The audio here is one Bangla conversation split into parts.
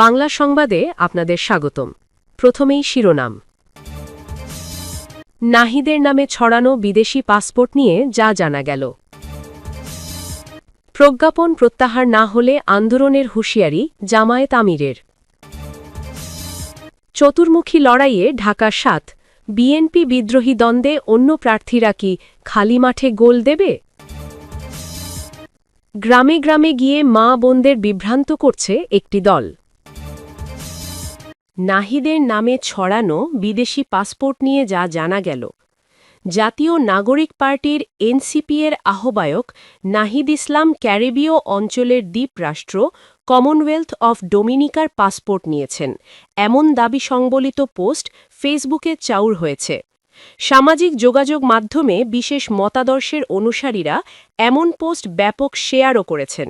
বাংলা সংবাদে আপনাদের স্বাগতম। প্রথমেই শিরোনাম। নাহিদের নামে ছড়ানো বিদেশি পাসপোর্ট নিয়ে যা জানা গেল। প্রজ্ঞাপন প্রত্যাহার না হলে আন্দোলনের হুঁশিয়ারি জামায়েত আমিরের। চতুর্মুখী লড়াইয়ে ঢাকা সাত, বিএনপি বিদ্রোহী দ্বন্দ্বে অন্য প্রার্থীরা কি খালি মাঠে গোল দেবে? গ্রামে গ্রামে গিয়ে মা বোনদের বিভ্রান্ত করছে একটি দল। নাহিদের নামে ছড়ানো বিদেশি পাসপোর্ট নিয়ে যা জানা গেল। জাতীয় নাগরিক পার্টির এনসিপিএর আহ্বায়ক নাহিদ ইসলাম ক্যারিবীয় অঞ্চলের দ্বীপরাষ্ট্র কমনওয়েলথ অফ ডোমিনিকার পাসপোর্ট নিয়েছেন। এমন দাবি সংবলিত পোস্ট ফেসবুকে চাউর হয়েছে। সামাজিক যোগাযোগ মাধ্যমে বিশেষ মতাদর্শের অনুসারীরা এমন পোস্ট ব্যাপক শেয়ারও করেছেন।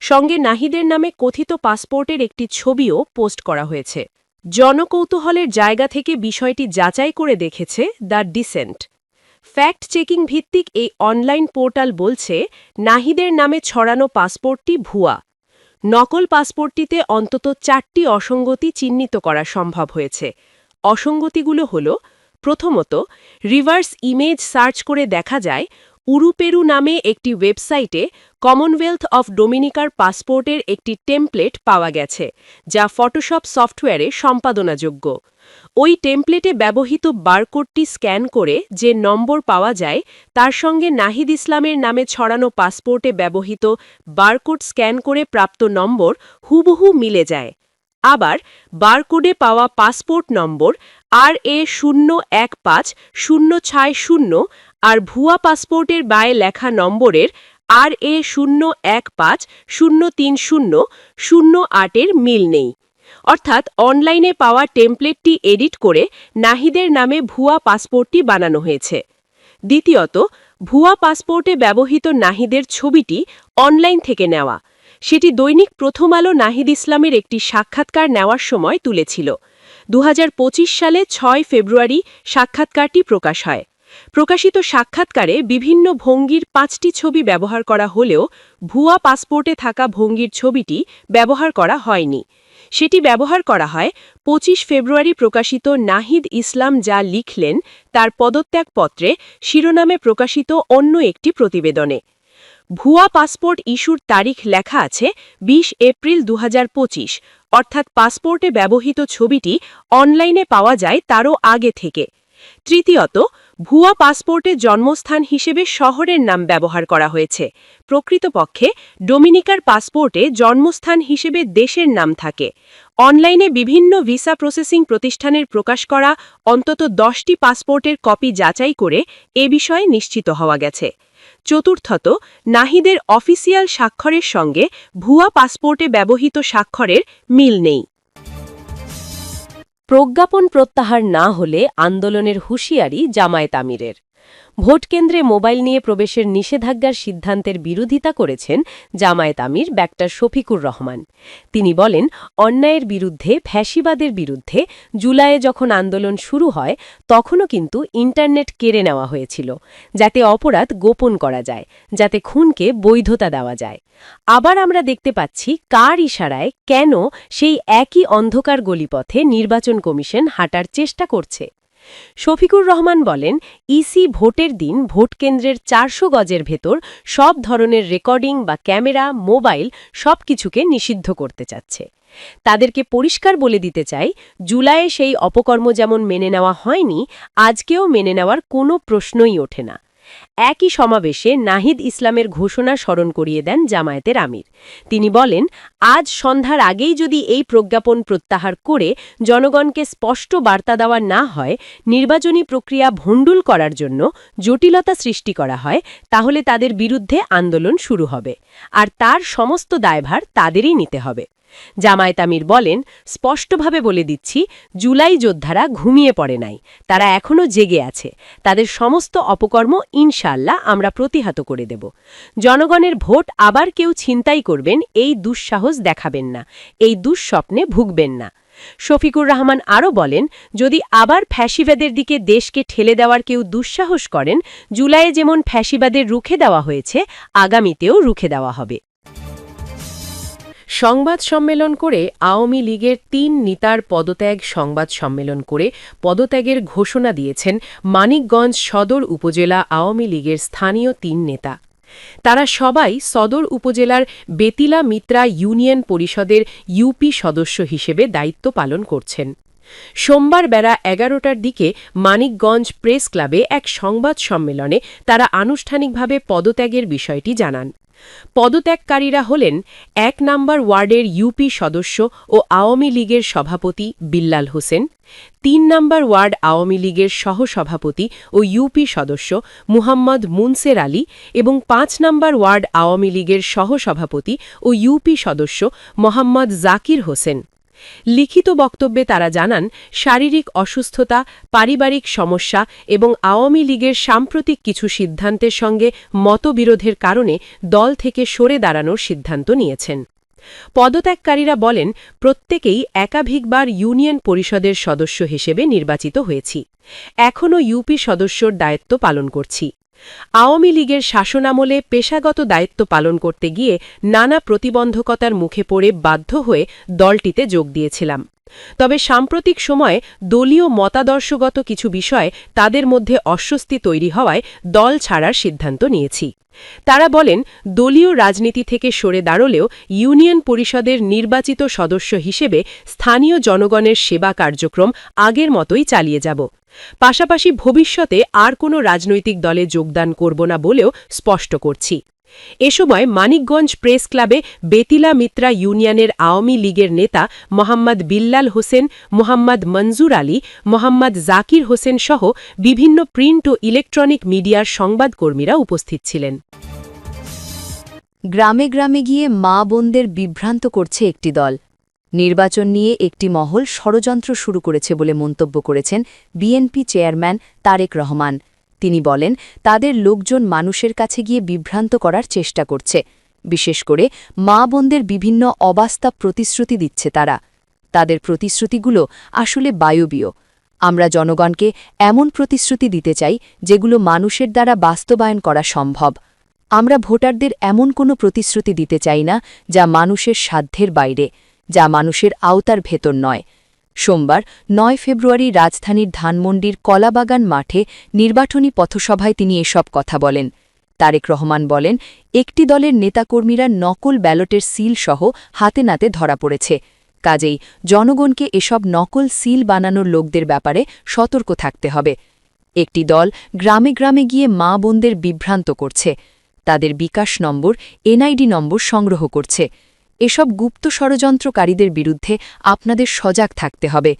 সঙ্গে নাহিদের নামে কথিত পাসপোর্টের একটি ছবিও পোস্ট করা হয়েছে। জনকৌতূহলের জায়গা থেকে বিষয়টি যাচাই করে দেখেছে দ্য ডিসেন্ট। ফ্যাক্ট চেকিং ভিত্তিক এই অনলাইন পোর্টাল বলছে, নাহিদের নামে ছড়ানো পাসপোর্টটি ভুয়া। নকল পাসপোর্টটিতে অন্তত চারটি অসঙ্গতি চিহ্নিত করা সম্ভব হয়েছে। অসঙ্গতিগুলো হল, প্রথমত, রিভার্স ইমেজ সার্চ করে দেখা যায় উরুপেরু নামে একটি ওয়েবসাইটে কমনওয়েলথ অফ ডোমিনিকার পাসপোর্টের একটি টেমপ্লেট পাওয়া গেছে, যা ফটোশপ সফটওয়্যারে সম্পাদনাযোগ্য। ওই টেমপ্লেটে ব্যবহৃত বারকোডটি স্ক্যান করে যে নম্বর পাওয়া যায়, তার সঙ্গে নাহিদ ইসলামের নামে ছড়ানো পাসপোর্টে ব্যবহৃত বারকোড স্ক্যান করে প্রাপ্ত নম্বর হুবহু মিলে যায়। আবার বারকোডে পাওয়া পাসপোর্ট নম্বর আর এ শূন্য এক পাঁচ, শূন্য ছয় শূন্য আর ভুয়া পাসপোর্টের বায়ে লেখা নম্বরের আর এ শূন্য এক পাঁচ, শূন্য তিন শূন্য শূন্য আটের মিল নেই। অর্থাৎ অনলাইনে পাওয়া টেমপ্লেটটি এডিট করে নাহিদের নামে ভুয়া পাসপোর্টটি বানানো হয়েছে। দ্বিতীয়ত, ভুয়া পাসপোর্টে ব্যবহৃত নাহিদের ছবিটি অনলাইন থেকে নেওয়া। সেটি দৈনিক প্রথম আলো নাহিদ ইসলামের একটি সাক্ষাৎকার নেওয়ার সময় তুলেছিল। দু হাজার পঁচিশ সালে ছয় ফেব্রুয়ারি সাক্ষাৎকারটি প্রকাশ হয়। প্রকাশিত সাক্ষাৎকারে বিভিন্ন ভঙ্গির পাঁচটি ছবি ব্যবহার করা হলেও ভুয়া পাসপোর্টে থাকা ভঙ্গির ছবিটি ব্যবহার করা হয়নি। সেটি ব্যবহার করা হয় ২৫ ফেব্রুয়ারি প্রকাশিত নাহিদ ইসলাম যা লিখলেন তার পদত্যাগপত্রে শিরোনামে প্রকাশিত অন্য একটি প্রতিবেদনে। ভুয়া পাসপোর্ট ইস্যুর তারিখ লেখা আছে ২০ এপ্রিল দু হাজার পঁচিশ। অর্থাৎ পাসপোর্টে ব্যবহৃত ছবিটি অনলাইনে পাওয়া যায় তারও আগে থেকে। তৃতীয়ত, ভুয়া পাসপোর্টে জন্মস্থান হিসেবে শহরের নাম ব্যবহার করা হয়েছে। প্রকৃতপক্ষে, ডোমিনিকার পাসপোর্টে জন্মস্থান হিসেবে দেশের নাম থাকে। অনলাইনে বিভিন্ন ভিসা প্রসেসিং প্রতিষ্ঠানের প্রকাশ করা অন্তত দশটি পাসপোর্টের কপি যাচাই করে এ বিষয়ে নিশ্চিত হওয়া গেছে। চতুর্থত, নাহিদের অফিসিয়াল স্বাক্ষরের সঙ্গে ভুয়া পাসপোর্টে ব্যবহৃত স্বাক্ষরের মিল নেই। প্রজ্ঞাপন প্রত্যাহার না হলে আন্দোলনের হুঁশিয়ারি জামায়াত আমিরের। ভোটকেন্দ্রে মোবাইল নিয়ে প্রবেশের নিষেধাজ্ঞার সিদ্ধান্তের বিরোধিতা করেছেন জামায়াত আমির ব্যাক্টার শফিকুর রহমান। তিনি বলেন, অন্যায়ের বিরুদ্ধে, ফ্যাসিবাদের বিরুদ্ধে জুলাইয়ে যখন আন্দোলন শুরু হয়, তখনও কিন্তু ইন্টারনেট কেড়ে নেওয়া হয়েছিল, যাতে অপরাধ গোপন করা যায়, যাতে খুনকে বৈধতা দেওয়া যায়। আবার আমরা দেখতে পাচ্ছি, কার ইশারায় কেন সেই একই অন্ধকার গলিপথে নির্বাচন কমিশন হাঁটার চেষ্টা করছে। শফিকুর রহমান বলেন ইসি ভোটের দিন ভোটকেন্দ্রের চারশো গজের ভেতর সব ধরনের রেকর্ডিং বা ক্যামেরা, মোবাইল সব কিছুকে নিষিদ্ধ করতে চাচ্ছে। তাদেরকে পরিষ্কার বলে দিতে চাই, জুলাইয়ে সেই অপকর্ম যেমন মেনে নেওয়া হয়নি, আজকেও মেনে নেওয়ার কোনো প্রশ্নই ওঠে না। একই সমাবেশে নাহিদ ইসলামের ঘোষণা স্মরণ করিয়ে দেন জামায়াতের আমির। তিনি বলেন, আজ সন্ধ্যার আগেই যদি এই প্রজ্ঞাপন প্রত্যাহার করে জনগণকে স্পষ্ট বার্তা দেওয়া না হয়, নির্বাচনী প্রক্রিয়া ভণ্ডুল করার জন্য জটিলতা সৃষ্টি করা হয়, তাহলে তাদের বিরুদ্ধে আন্দোলন শুরু হবে। আর তার সমস্ত দায়ভার তাদেরই নিতে হবে। জামায়াত আমির বলেন, স্পষ্টভাবে বলে দিচ্ছি, জুলাই যোদ্ধারা ঘুমিয়ে পড়ে নাই। তারা এখনও জেগে আছে। তাদের সমস্ত অপকর্ম ইনশাল্লাহ আমরা প্রতিহত করে দেব। জনগণের ভোট আবার কেউ ছিনতাই করবেন, এই দুঃসাহস দেখাবেন না। এই দুঃস্বপ্নে ভুগবেন না। শফিকুর রহমান আরও বলেন, যদি আবার ফ্যাসিবাদের দিকে দেশকে ঠেলে দেওয়ার কেউ দুঃসাহস করেন, জুলাইয়ে যেমন ফ্যাসিবাদের রুখে দেওয়া হয়েছে, আগামীতেও রুখে দেওয়া হবে। সংবাদ সম্মেলন করে আওয়ামী লীগের তিন নেতার পদত্যাগ সংবাদ সম্মেলন করে পদত্যাগের ঘোষণা দিয়েছেন মানিকগঞ্জ সদর উপজেলা আওয়ামী লীগের স্থানীয় তিন নেতা। তারা সবাই সদর উপজেলার বেতিলা মিত্রা ইউনিয়ন পরিষদের ইউপি সদস্য হিসেবে দায়িত্ব পালন করছেন। সোমবার বেলা এগারোটার দিকে মানিকগঞ্জ প্রেস ক্লাবে এক সংবাদ সম্মেলনে তারা আনুষ্ঠানিকভাবে পদত্যাগের বিষয়টি জানান। পদত্যাগকারীরা হলেন এক নম্বর ওয়ার্ডের ইউপি সদস্য ও আওয়ামী লীগের সভাপতি বিল্লাল হোসেন, তিন নম্বর ওয়ার্ড আওয়ামী লীগের সহসভাপতি ও ইউপি সদস্য মুহাম্মদ মুনসের আলী এবং পাঁচ নম্বর ওয়ার্ড আওয়ামী লীগের সহসভাপতি ও ইউপি সদস্য মোহাম্মদ জাকির হোসেন। লিখিত বক্তব্যে তারা জানান, শারীরিক অসুস্থতা, পারিবারিক সমস্যা এবং আওয়ামী লীগের সাম্প্রতিক কিছু সিদ্ধান্তের সঙ্গে মতবিরোধের কারণে দল থেকে সরে দাঁড়ানোর সিদ্ধান্ত নিয়েছেন। পদত্যাগকারীরা বলেন, প্রত্যেকেই একাধিকবার ইউনিয়ন পরিষদের সদস্য হিসেবে নির্বাচিত হয়েছি। এখনও ইউপি সদস্যর দায়িত্ব পালন করছি। আওয়ামী লীগের শাসনামলে পেশাগত দায়িত্ব পালন করতে গিয়ে নানা প্রতিবন্ধকতার মুখে পড়ে বাধ্য হয়ে দলটিতে যোগ দিয়েছিলাম। তবে সাম্প্রতিক সময়ে দলীয় মতাদর্শগত কিছু বিষয় তাদের মধ্যে অস্বস্তি তৈরি হওয়ায় দল ছাড়ার সিদ্ধান্ত নিয়েছি। তারা বলেন, দলীয় রাজনীতি থেকে সরে দাঁড়লেও ইউনিয়ন পরিষদের নির্বাচিত সদস্য হিসেবে স্থানীয় জনগণের সেবা কার্যক্রম আগের মতোই চালিয়ে যাব। পাশাপাশি ভবিষ্যতে আর কোনো রাজনৈতিক দলে যোগদান করব না বলেও স্পষ্ট করছি। এ সময় মানিকগঞ্জ প্রেস ক্লাবে বেতিলা মিত্রা ইউনিয়নের আওয়ামী লীগের নেতা মোহাম্মদ বিল্লাল হোসেন, মোহাম্মদ মঞ্জুর আলী, মোহাম্মদ জাকির হোসেন সহ বিভিন্ন প্রিন্ট ও ইলেকট্রনিক মিডিয়ার সংবাদকর্মীরা উপস্থিত ছিলেন। গ্রামে গ্রামে গিয়ে মা বোনদের বিভ্রান্ত করছে একটি দল। নির্বাচন নিয়ে একটি মহল ষড়যন্ত্র শুরু করেছে বলে মন্তব্য করেছেন বিএনপি চেয়ারম্যান তারেক রহমান। তিনি বলেন, তাদের লোকজন মানুষের কাছে গিয়ে বিভ্রান্ত করার চেষ্টা করছে। বিশেষ করে মা বোনদের বিভিন্ন অবাস্তব প্রতিশ্রুতি দিচ্ছে তারা। তাদের প্রতিশ্রুতিগুলো আসলে বায়বীয়। আমরা জনগণকে এমন প্রতিশ্রুতি দিতে চাই, যেগুলো মানুষের দ্বারা বাস্তবায়ন করা সম্ভব। আমরা ভোটারদের এমন কোনো প্রতিশ্রুতি দিতে চাই না, যা মানুষের সাধ্যের বাইরে, যা মানুষের আওতার ভেতর নয়। সোমবার নয় ফেব্রুয়ারি রাজধানীর ধানমন্ডির কলাবাগান মাঠে নির্বাচনী পথসভায় তিনি এসব কথা বলেন। তারেক রহমান বলেন, একটি দলের নেতাকর্মীরা নকল ব্যালটের সিল সহ হাতে নাতে ধরা পড়েছে। কাজেই জনগণকে এসব নকল সিল বানানোর লোকদের ব্যাপারে সতর্ক থাকতে হবে। একটি দল গ্রামে গ্রামে গিয়ে মা বোনদের বিভ্রান্ত করছে। তাদের বিকাশ নম্বর, এনআইডি নম্বর সংগ্রহ করছে। এসব গুপ্ত ষড়যন্ত্রকারীদের বিরুদ্ধে আপনাদের সজাগ থাকতে হবে।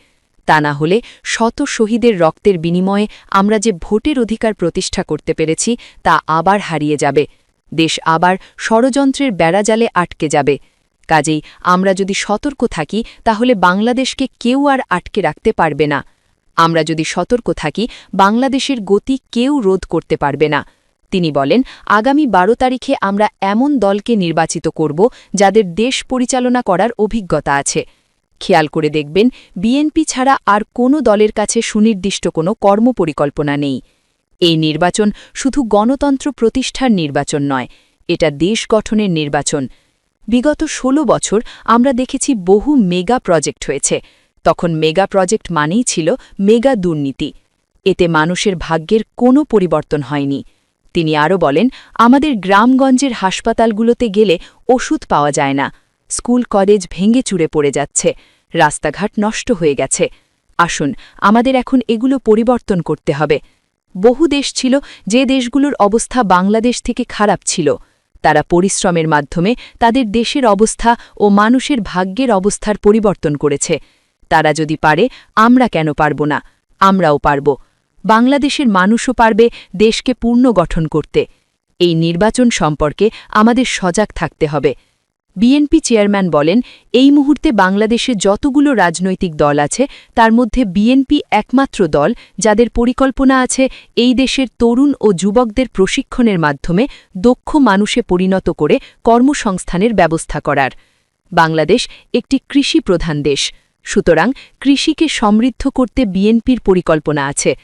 তা না হলে শত শহীদের রক্তের বিনিময়ে আমরা যে ভোটের অধিকার প্রতিষ্ঠা করতে পেরেছি, তা আবার হারিয়ে যাবে। দেশ আবার ষড়যন্ত্রের বেড়াজালে আটকে যাবে। কাজেই আমরা যদি সতর্ক থাকি, তাহলে বাংলাদেশকে কেউ আর আটকে রাখতে পারবে না। আমরা যদি সতর্ক থাকি, বাংলাদেশের গতি কেউ রোধ করতে পারবে না। তিনি বলেন, আগামী বারো তারিখে আমরা এমন দলকে নির্বাচিত করব যাদের দেশ পরিচালনা করার অভিজ্ঞতা আছে। খেয়াল করে দেখবেন, বিএনপি ছাড়া আর কোনো দলের কাছে সুনির্দিষ্ট কোনো কর্মপরিকল্পনা নেই। এই নির্বাচন শুধু গণতন্ত্র প্রতিষ্ঠার নির্বাচন নয়, এটা দেশ গঠনের নির্বাচন। বিগত ১৬ বছর আমরা দেখেছি বহু মেগা প্রজেক্ট হয়েছে। তখন মেগা প্রজেক্ট মানেই ছিল মেগা দুর্নীতি। এতে মানুষের ভাগ্যের কোনো পরিবর্তন হয়নি। তিনি আরও বলেন, আমাদের গ্রামগঞ্জের হাসপাতালগুলোতে গেলে ওষুধ পাওয়া যায় না। স্কুল, কলেজ ভেঙে চুরে পড়ে যাচ্ছে। রাস্তাঘাট নষ্ট হয়ে গেছে। আসুন, আমাদের এখন এগুলো পরিবর্তন করতে হবে। বহু দেশ ছিল যে দেশগুলোর অবস্থা বাংলাদেশ থেকে খারাপ ছিল। তারা পরিশ্রমের মাধ্যমে তাদের দেশের অবস্থা ও মানুষের ভাগ্যের অবস্থার পরিবর্তন করেছে। তারা যদি পারে, আমরা কেন পারব না? আমরাও পারব। বাংলাদেশের মানুষও পারবে দেশকে পূর্ণ গঠন করতে। এই নির্বাচন সম্পর্কে আমাদের সজাগ থাকতে হবে। বিএনপি চেয়ারম্যান বলেন, এই মুহূর্তে বাংলাদেশে যতগুলো রাজনৈতিক দল আছে, তার মধ্যে বিএনপি একমাত্র দল যাদের পরিকল্পনা আছে এই দেশের তরুণ ও যুবকদের প্রশিক্ষণের মাধ্যমে দক্ষ মানুষে পরিণত করে কর্মসংস্থানের ব্যবস্থা করার। বাংলাদেশ একটি কৃষি প্রধান দেশ। সুতরাং কৃষিকে সমৃদ্ধ করতে বিএনপির পরিকল্পনা আছে।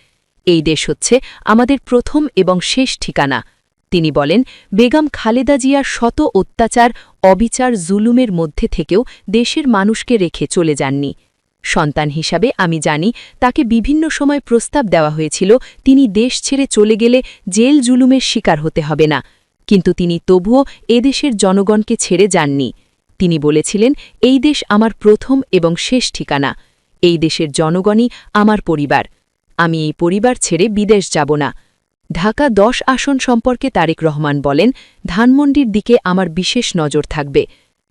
এই দেশ হচ্ছে আমাদের প্রথম এবং শেষ ঠিকানা। তিনি বলেন, বেগম খালেদা জিয়ার শত অত্যাচার, অবিচার, জুলুমের মধ্যে থেকেও দেশের মানুষকে রেখে চলে যাননি। সন্তান হিসাবে আমি জানি, তাকে বিভিন্ন সময় প্রস্তাব দেওয়া হয়েছিল, তিনি দেশ ছেড়ে চলে গেলে জেল জুলুমের শিকার হতে হবে না। কিন্তু তিনি তবুও এদেশের জনগণকে ছেড়ে যাননি। তিনি বলেছিলেন, এই দেশ আমার প্রথম এবং শেষ ঠিকানা। এই দেশের জনগণই আমার পরিবার। আমি এই পরিবার ছেড়ে বিদেশ যাব না। ঢাকা দশ আসন সম্পর্কে তারেক রহমান বলেন, ধানমন্ডির দিকে আমার বিশেষ নজর থাকবে।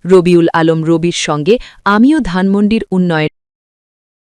রবিউল আলম রবির সঙ্গে আমিও ধানমন্ডির উন্নয়ন